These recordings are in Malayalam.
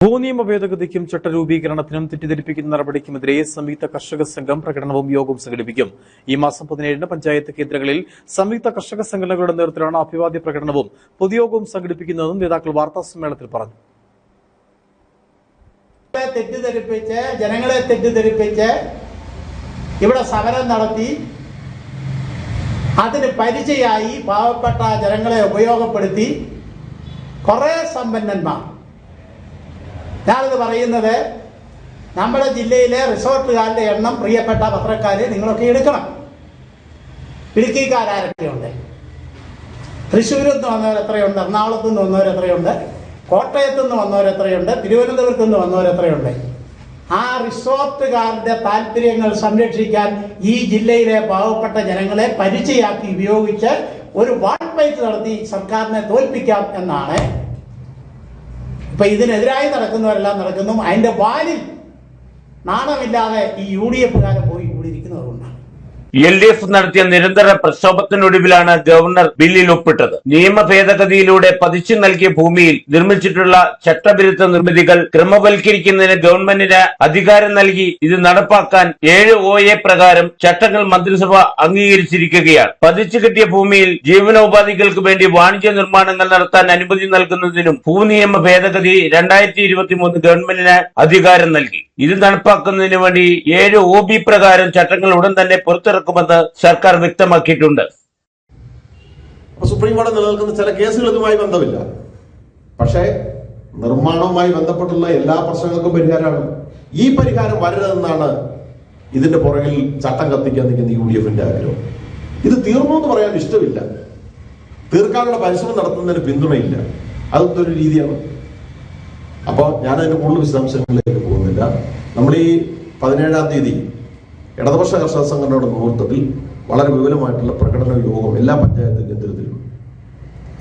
ഭൂനിയമ ഭേദഗതിക്കും ചട്ടരൂപീകരണത്തിനും തെറ്റിദ്ധരിപ്പിക്കുന്ന നടപടിക്കുമെതിരെ സംയുക്ത കർഷക സംഘം പ്രകടനവും യോഗവും സംഘടിപ്പിക്കും. ഈ മാസം പതിനേഴിന് പഞ്ചായത്ത് കേന്ദ്രങ്ങളിൽ സംയുക്ത കർഷക സംഘടനകളുടെ നേതൃത്വത്തിലാണ് അഭിവാദ്യ പ്രകടനവും പൊതുയോഗവും സംഘടിപ്പിക്കുന്നതെന്നും നേതാക്കൾ വാർത്താ സമ്മേളനത്തിൽ പറഞ്ഞു. തെറ്റിദ്ധരിപ്പിച്ച് ജനങ്ങളെ തെറ്റിദ്ധരിപ്പിച്ച് ഇവിടെ സമരം നടത്തി അതിന് പരിചയായി പാവപ്പെട്ട ജനങ്ങളെ ഉപയോഗപ്പെടുത്തി കുറെ സമ്പന്നന്മാർ ഞാനിത് പറയുന്നത് നമ്മുടെ ജില്ലയിലെ റിസോർട്ടുകാരുടെ എണ്ണം പ്രിയപ്പെട്ട പത്രക്കാർ നിങ്ങളൊക്കെ എടുക്കണം. ഇടുക്കിക്കാരൊക്കെയുണ്ട് തൃശ്ശൂരിൽ നിന്ന് വന്നവർ എത്രയുണ്ട്? എറണാകുളത്ത് നിന്ന് വന്നവർ എത്രയുണ്ട്? കോട്ടയത്ത് നിന്ന് വന്നവർ എത്രയുണ്ട്? തിരുവനന്തപുരത്ത് നിന്ന് വന്നവർ എത്രയുണ്ട്? ആ റിസോർട്ടുകാരുടെ താല്പര്യങ്ങൾ സംരക്ഷിക്കാൻ ഈ ജില്ലയിലെ പാവപ്പെട്ട ജനങ്ങളെ പരിചയാക്കി ഉപയോഗിച്ച് ഒരു വാൾ ഫൈറ്റ് നടത്തി സർക്കാരിനെ തോൽപ്പിക്കാം എന്നാണ് ഇപ്പൊ ഇതിനെതിരായി നടക്കുന്നവരെല്ലാം നടക്കുന്നു. അതിന്റെ വാലിൽ നാണമില്ലാതെ ഈ യു ഡി എഫുകാരൻ പോയി കൊണ്ടാണ് എൽ ഡി എഫ് നടത്തിയ നിരന്തര പ്രക്ഷോഭത്തിനൊടുവിലാണ് ഗവർണർ ബില്ലിൽ ഒപ്പിട്ടത്. നിയമ ഭേദഗതിയിലൂടെ പതിച്ചു നൽകിയ ഭൂമിയിൽ നിർമ്മിച്ചിട്ടുള്ള ചട്ടവിരുദ്ധ നിർമ്മിതികൾ ക്രമവൽക്കരിക്കുന്നതിന് ഗവൺമെന്റിന് അധികാരം നൽകി ഇത് നടപ്പാക്കാൻ ഏഴ് ഒ എ പ്രകാരം ചട്ടങ്ങൾ മന്ത്രിസഭ അംഗീകരിച്ചിരിക്കുകയാണ്. പതിച്ചു കിട്ടിയ ഭൂമിയിൽ ജീവനോപാധികൾക്ക് വേണ്ടി വാണിജ്യ നിർമ്മാണങ്ങൾ നടത്താൻ അനുമതി നൽകുന്നതിനും ഭൂനിയമ ഭേദഗതി രണ്ടായിരത്തി ഇരുപത്തിമൂന്ന് ഗവൺമെന്റിന് അധികാരം നൽകി. ഇത് നടപ്പാക്കുന്നതിന് വേണ്ടി ഏഴ് ഒ ബി പ്രകാരം ചട്ടങ്ങൾ ഉടൻ തന്നെ പുറത്തിറക്കുമെന്ന് സർക്കാർ വ്യക്തമാക്കിയിട്ടുണ്ട്. സുപ്രീം കോടതി നിലനിൽക്കുന്ന ചില കേസുകൾ ഇതുമായി ബന്ധമില്ല. പക്ഷേ നിർമ്മാണവുമായി ബന്ധപ്പെട്ടുള്ള എല്ലാ പ്രശ്നങ്ങൾക്കും പരിഹാരമാണ്. ഈ പരിഹാരം വരരുതെന്നാണ് ഇതിന്റെ പുറകിൽ ചട്ടം കത്തിക്കാൻ നിൽക്കുന്ന യു ഡി എഫിന്റെ ആഗ്രഹം. ഇത് തീർന്നു എന്ന് പറയാൻ ഇഷ്ടമില്ല. തീർക്കാനുള്ള പരിശ്രമം നടത്തുന്നതിന് പിന്തുണയില്ല. അതൊക്കെ ഒരു രീതിയാണ്. അപ്പോൾ ഞാൻ അതിന്റെ കൂടുതൽ വിശദാംശങ്ങളിലേക്ക് പോകുന്നില്ല. നമ്മൾ ഈ പതിനേഴാം തീയതി ഇടതുപക്ഷ കർഷക സംഘടനയുടെ നേതൃത്വത്തിൽ വളരെ വിപുലമായിട്ടുള്ള പ്രകടന യോഗം എല്ലാ പഞ്ചായത്ത് കേന്ദ്രത്തിലും.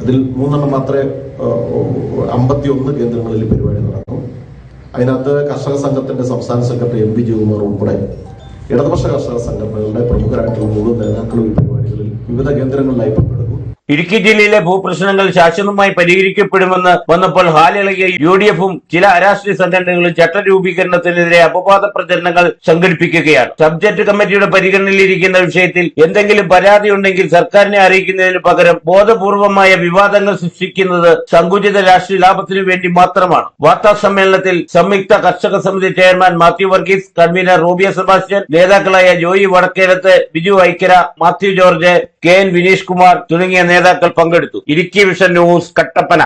അതിൽ മൂന്നെണ്ണം മാത്രമേ അമ്പത്തി ഒന്ന് കേന്ദ്രങ്ങളിൽ പരിപാടി നടക്കും അതിനകത്ത് കർഷക സംഘത്തിന്റെ സംസ്ഥാന സെക്രട്ടറി എം പി ജയകുമാർ ഉൾപ്പെടെ ഇടതുപക്ഷ കർഷക സംഘടനകളുടെ പ്രമുഖരായിട്ടുള്ള മുഴുവൻ നേതാക്കളും ഈ പരിപാടികളിൽ വിവിധ കേന്ദ്രങ്ങളിലായി പങ്കെടുക്കും. ഇടുക്കി ജില്ലയിലെ ഭൂപ്രശ്നങ്ങൾ ശാശ്വതമായി പരിഹരിക്കപ്പെടുമെന്ന് വന്നപ്പോൾ ഹാലിളകിയ യു ഡി എഫും ചില അരാഷ്ട്രീയ സംഘടനകളും ചട്ടരൂപീകരണത്തിനെതിരെ അപവാദ പ്രചരണങ്ങൾ സംഘടിപ്പിക്കുകയാണ്. സബ്ജക്ട് കമ്മിറ്റിയുടെ പരിഗണനയിലിരിക്കുന്ന വിഷയത്തിൽ എന്തെങ്കിലും പരാതി ഉണ്ടെങ്കിൽ സർക്കാരിനെ അറിയിക്കുന്നതിന് പകരം ബോധപൂർവമായ വിവാദങ്ങൾ സൃഷ്ടിക്കുന്നത് സങ്കുചിത രാഷ്ട്രീയ ലാഭത്തിനു വേണ്ടി മാത്രമാണ്. വാർത്താ സമ്മേളനത്തിൽ സംയുക്ത കർഷക സമിതി ചെയർമാൻ മാത്യു വർഗീസ് കൺവീനർ റൂബിയ സെബാസ്റ്റ്യൻ നേതാക്കളായ ജോയി വടക്കേലത്ത് ബിജു ഐക്കര മാത്യു ജോർജ് കെ എൻ വിനീഷ് കുമാർ തുടങ്ങിയ നേതാക്കൾ പങ്കെടുത്തു. Idukki vision news Kattappana.